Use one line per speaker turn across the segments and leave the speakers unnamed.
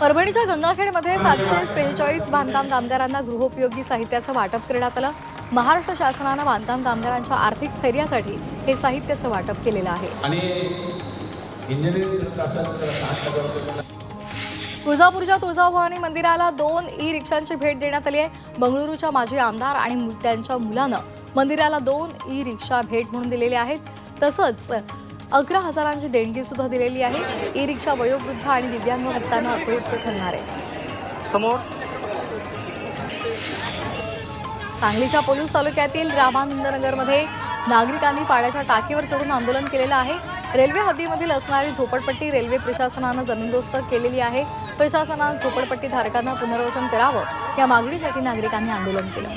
परभणीच्या गंगाखेडमध्ये सातशे सेहेचाळीस बांधकाम कामगारांना गृहोपयोगी साहित्याचं वाटप करण्यात आलं महाराष्ट्र शासनानं बांधकाम कामगारांच्या आर्थिक स्थैर्यासाठी हे साहित्याचं वाटप केलेलं आहे तुळजापूरच्या तुळजाभवानी मंदिराला दोन ई रिक्षांची भेट देण्यात आली आहे बंगळुरूच्या माजी आमदार आणि त्यांच्या मुलानं मंदिराला दोन ई रिक्षा भेट म्हणून दिलेल्या आहेत तसंच अकरा हजारांची देणगी सुद्धा दिलेली आहे ई रिक्षा वयोवृद्ध आणि दिव्यांग भक्तांना उपयुक्त ठरणार आहे समोर सांगलीच्या पोलीस तालुक्यातील रामानंदनगरमध्ये नागरिकांनी पाण्याच्या टाकीवर चढून आंदोलन केलेलं आहे रेल्वे हद्दीमधील असणारी झोपडपट्टी रेल्वे प्रशासनानं जमीनदोस्त केलेली आहे प्रशासनानं झोपडपट्टी धारकांना पुनर्वसन करावं या मागणीसाठी नागरिकांनी आंदोलन केलं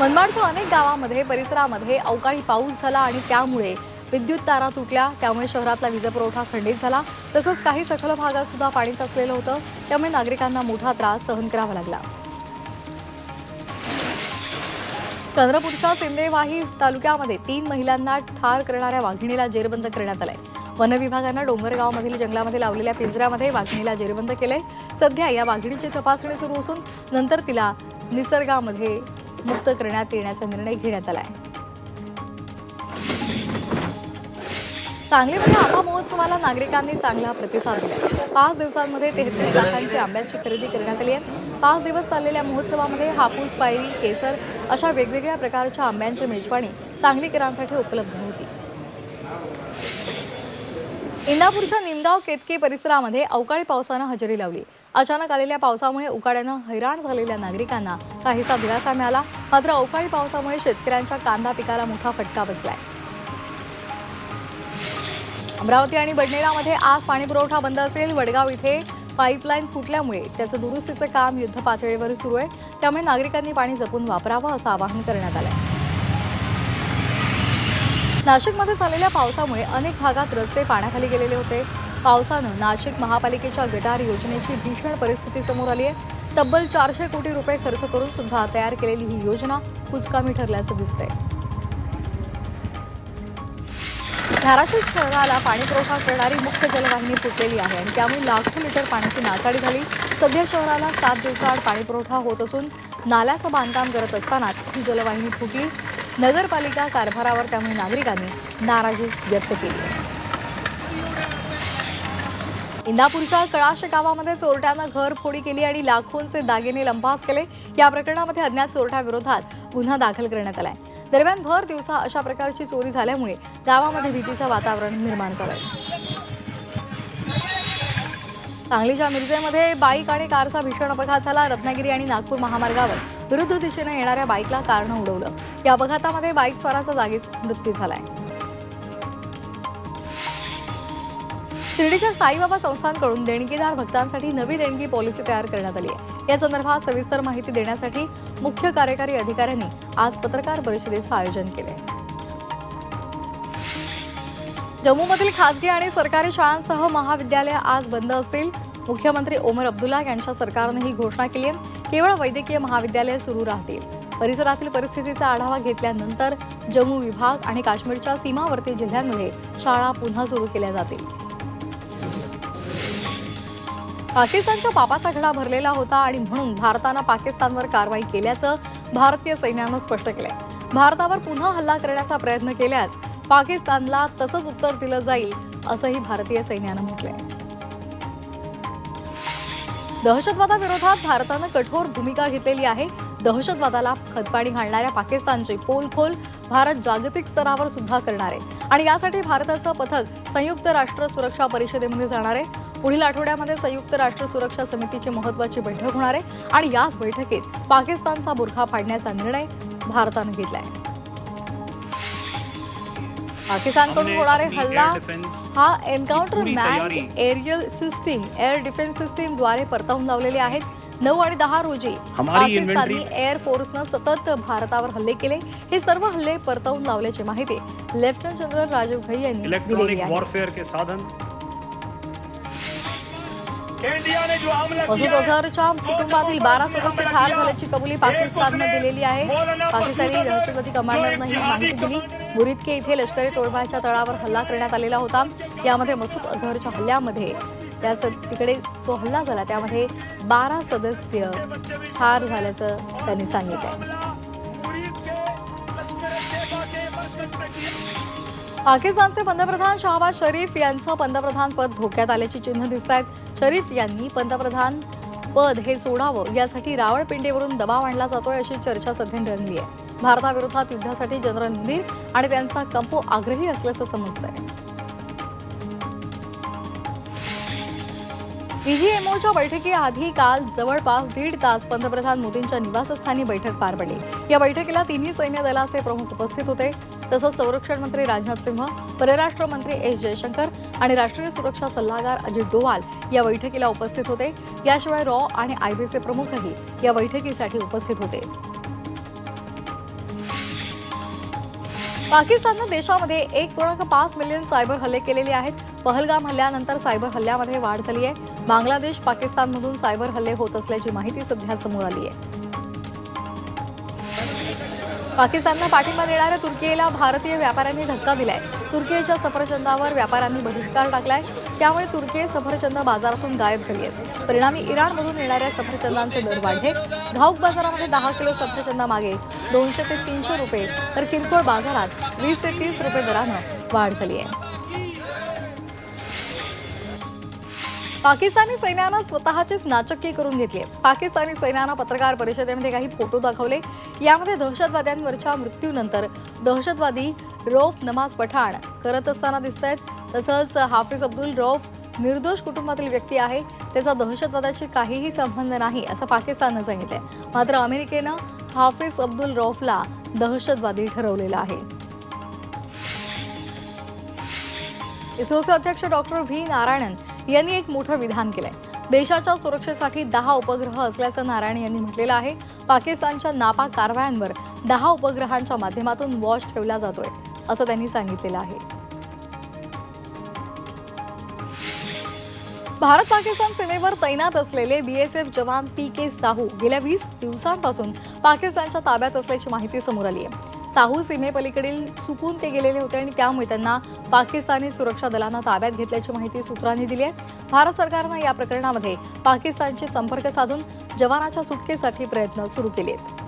मनमाडच्या अनेक गावामध्ये परिसरामध्ये अवकाळी पाऊस झाला आणि त्यामुळे विद्युत तारा तुटल्या त्यामुळे शहरातला वीजपुरवठा खंडित झाला तसंच काही सखल भागात सुद्धा पाणी साचलेलं होतं त्यामुळे नागरिकांना मोठा त्रास सहन करावा लागला चंद्रपूरच्या सिंदेवाही तालुक्यामध्ये तीन महिलांना ठार करणाऱ्या वाघिणीला जेरबंद करण्यात आलंय वन विभागानं डोंगरगावमधील जंगलामध्ये लावलेल्या पिंजऱ्यामध्ये वाघिणीला जेरबंद केलंय सध्या या वाघिणीची तपासणी सुरू असून नंतर तिला निसर्गामध्ये मुक्त करण्यात येण्याचा निर्णय घेण्यात आला आहे सांगलीमध्ये आंबा महोत्सवाला नागरिकांनी चांगला प्रतिसाद दिला पाच दिवसांमध्ये तेहतीस लाखांची आंब्याची खरेदी करण्यात आली आहे पाच दिवस चाललेल्या महोत्सवामध्ये हापूस पायरी केसर अशा वेगवेगळ्या प्रकारच्या आंब्यांची मेजवाणी सांगलीकरांसाठी उपलब्ध होती इंदापूरच्या निमगाव केतकी परिसरामध्ये अवकाळी पावसानं हजेरी लावली अचानक आलेल्या पावसामुळे उकाड्यानं हैराण झालेल्या नागरिकांना काहीसा दिलासा मिळाला मात्र अवकाळी पावसामुळे शेतकऱ्यांच्या कांदा पिकाला मोठा फटका बसलाय अमरावती आणि बडनेरामध्ये आज पाणीपुरवठा बंद असेल वडगाव इथे पाईपलाईन फुटल्यामुळे त्याचं दुरुस्तीचं काम युद्धपातळीवर सुरू आहे त्यामुळे नागरिकांनी पाणी जपून वापरावं असं आवाहन करण्यात आलं आहे नाशिकमध्ये झालेल्या पावसामुळे अनेक भागात रस्ते पाण्याखाली गेलेले होते पावसानं नाशिक महापालिकेच्या गटार योजनेची भीषण परिस्थिती समोर आली आहे तब्बल चारशे कोटी रुपये खर्च करून सुद्धा तयार केलेली ही योजना कुचकामी ठरल्याचं दिसतंय धाराशिव शहराला पाणी पुरवठा करणारी मुख्य जलवाहिनी फुटलेली आहे आणि त्यामुळे लाखो लिटर पाण्याची नासाडी झाली सध्या शहराला सात दिवसाआड पाणी पुरवठा होत असून नाल्याचं बांधकाम करत असतानाच ही जलवाहिनी फुटली नगरपालिका कारभारावर त्यामुळे नागरिकांनी नाराजी व्यक्त केली इंदापूरच्या कळाश गावामध्ये चोरट्यानं फोडी केली आणि लाखोंचे दागिने लंपास केले या प्रकरणामध्ये अज्ञात चोरट्याविरोधात गुन्हा दाखल करण्यात आलाय दरम्यान भर दिवसा अशा प्रकारची चोरी झाल्यामुळे गावामध्ये भीतीचं वातावरण निर्माण झालंय सांगलीच्या मिरजेमध्ये बाईक आणि कारचा भीषण अपघात झाला रत्नागिरी आणि नागपूर महामार्गावर विरुद्ध दिशेने येणाऱ्या बाईकला कारण उडवलं या अपघातामध्ये बाईक स्वाराचा जागीच मृत्यू झालाय शिर्डीच्या साईबाबा संस्थांकडून देणगीदार भक्तांसाठी नवी देणगी पॉलिसी तयार करण्यात आली आहे या संदर्भात सविस्तर माहिती देण्यासाठी मुख्य कार्यकारी अधिकाऱ्यांनी आज पत्रकार परिषदेचं आयोजन केले जम्मूमधील खासगी आणि सरकारी शाळांसह महाविद्यालय आज बंद असतील मुख्यमंत्री ओमर अब्दुल्ला यांच्या सरकारनं ही घोषणा केली आहे केवळ वैद्यकीय महाविद्यालय सुरू राहतील परिसरातील परिस्थितीचा आढावा घेतल्यानंतर जम्मू विभाग आणि काश्मीरच्या सीमावर्ती जिल्ह्यांमध्ये शाळा पुन्हा सुरू केल्या जातील पाकिस्तानच्या पापाचा घडा भरलेला होता आणि म्हणून भारतानं पाकिस्तानवर कारवाई केल्याचं भारतीय सैन्यानं स्पष्ट केलंय भारतावर पुन्हा हल्ला करण्याचा प्रयत्न केल्यास पाकिस्तानला तसंच उत्तर दिलं जाईल असंही भारतीय सैन्यानं म्हटलंय दहशतवादाविरोधात भारतानं कठोर भूमिका घेतलेली आहे दहशतवादाला खतपाणी घालणाऱ्या पाकिस्तानचे पोलखोल भारत जागतिक स्तरावर सुद्धा करणार आहे आणि यासाठी भारताचं पथक संयुक्त राष्ट्र सुरक्षा परिषदेमध्ये जाणार आहे पुढील आठवड्यामध्ये संयुक्त राष्ट्र सुरक्षा समितीची महत्वाची बैठक होणार आहे आणि याच बैठकीत पाकिस्तानचा बुरखा फाडण्याचा निर्णय भारतानं घेतला आहे पाकिस्तानकडून होणारे हल्ला हा encounter man aerial system air defence system द्वारे परतावून लावलेले आहेत नऊ आणि दहा रोजी पाकिस्तानी एअर फोर्सनं सतत भारतावर हल्ले केले हे सर्व हल्ले परतावून लावल्याची माहिती लेफ्टनंट जनरल राजीव घई यांनी दिलेली आहे मसूद अझहरच्या कुटुंबातील बारा सदस्य ठार झाल्याची कबुली पाकिस्ताननं दिलेली आहे पाकिस्तानी दहशतवादी कमांडरनं ही माहिती दिली मुरीतके इथे लष्करी तोयबाच्या तळावर हल्ला करण्यात आलेला होता यामध्ये मसूद अझहरच्या हल्ल्यामध्ये त्या तिकडे जो हल्ला झाला त्यामध्ये बारा सदस्य ठार झाल्याचं त्यांनी सांगितलंय पाकिस्तानचे पंतप्रधान शाहबाज शरीफ यांचं पद धोक्यात आल्याची चिन्ह दिसत आहेत शरीफ यांनी पंतप्रधान पद हे सोडावं यासाठी रावळपिंडीवरून दबाव आणला जातोय अशी चर्चा सध्या रंगली आहे भारताविरोधात युद्धासाठी जनरल मुनीर आणि त्यांचा कंपो आग्रही असल्याचं आहे ईजीएमओच्या बैठकीआधी काल जवळपास दीड तास पंतप्रधान मोदींच्या निवासस्थानी बैठक पार पडली या बैठकीला तिन्ही सैन्य दलाचे प्रमुख उपस्थित होते तसंच संरक्षण मंत्री राजनाथ सिंह परराष्ट्र मंत्री एस जयशंकर आणि राष्ट्रीय सुरक्षा सल्लागार अजित डोवाल या बैठकीला उपस्थित होते याशिवाय रॉ आणि आयबीचे प्रमुखही या बैठकीसाठी उपस्थित होते पाकिस्ताननं देशामध्ये एक पूर्णांक पाच मिलियन सायबर हल्ले केलेले आहेत पहलगाम हल्ल्यानंतर सायबर हल्ल्यामध्ये वाढ झाली आहे बांगलादेश पाकिस्तानमधून सायबर हल्ले होत असल्याची माहिती सध्या समोर आली आहे पाकिस्तानला पाठिंबा देणाऱ्या तुर्कीला भारतीय व्यापाऱ्यांनी धक्का दिलाय तुर्कीच्या सफरचंदावर व्यापाऱ्यांनी बहिष्कार टाकलाय त्यामुळे तुर्की सफरचंद बाजारातून गायब झाली आहेत परिणामी इराणमधून येणाऱ्या सफरचंदांचे दर वाढले घाऊक बाजारामध्ये दहा किलो सफरचंदा मागे दोनशे ते तीनशे रुपये तर किरकोळ बाजारात वीस ते तीस रुपये दरानं वाढ झाली आहे पाकिस्तानी सैन्यानं स्वतःचीच नाचक्की करून घेतली पाकिस्तानी सैन्यानं पत्रकार परिषदेमध्ये काही फोटो दाखवले यामध्ये दहशतवाद्यांवरच्या मृत्यूनंतर दहशतवादी रौफ नमाज पठाण करत असताना दिसत आहेत तसंच हाफिज अब्दुल रौफ निर्दोष कुटुंबातील व्यक्ती आहे त्याचा दहशतवादाशी काहीही संबंध नाही असं पाकिस्ताननं सांगितलंय मात्र अमेरिकेनं हाफिज अब्दुल रौफला दहशतवादी ठरवलेला आहे इस्रोचे अध्यक्ष डॉक्टर व्ही नारायणन यांनी एक मोठं विधान केलंय देशाच्या सुरक्षेसाठी दहा उपग्रह असल्याचं नारायण यांनी म्हटलेलं आहे पाकिस्तानच्या नापा कारवायांवर दहा उपग्रहांच्या माध्यमातून वॉच ठेवला जातोय असं त्यांनी सांगितलेलं आहे भारत पाकिस्तान सीमेवर तैनात असलेले बीएसएफ जवान पी के साहू गेल्या वीस दिवसांपासून पाकिस्तानच्या ताब्यात असल्याची माहिती समोर आली आहे साहू सीमेपलीकडील चुकून ते गेलेले होते आणि त्यामुळे त्यांना पाकिस्तानी सुरक्षा दलांना ताब्यात घेतल्याची माहिती सूत्रांनी दिली आहे भारत सरकारनं या प्रकरणामध्ये पाकिस्तानशी संपर्क साधून जवानाच्या सुटकेसाठी प्रयत्न सुरू केले आहेत